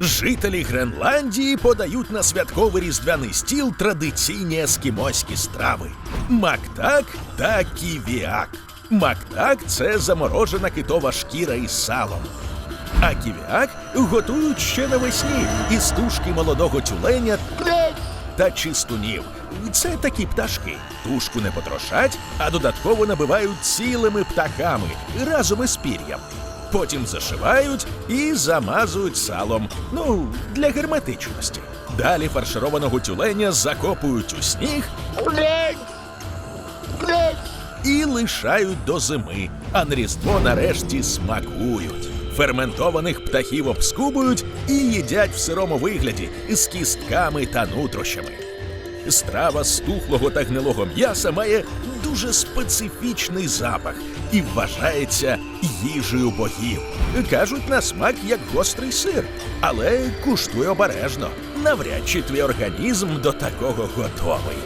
Жителі Гренландії подають на святковий різдвяний стіл традиційні ескімоські страви: мактак та ківіак. Мактак це заморожена китова шкіра із салом. А ківіак готують ще навесні із тушки молодого тюленя та чистунів. Це такі пташки. Тушку не потрошать, а додатково набивають цілими птахами разом із пір'ям. Потім зашивають і замазують салом. Ну, для герметичності. Далі фаршированого тюленя закопують у сніг і лишають до зими, а на різдво нарешті смакують. Ферментованих птахів обскубують і їдять в сирому вигляді з кістками та нутрощами. Страва з тухлого та гнилого м'яса має дуже специфічний запах і вважається їжею богів. Кажуть, на смак як гострий сир, але куштуй обережно. Навряд чи твій організм до такого готовий.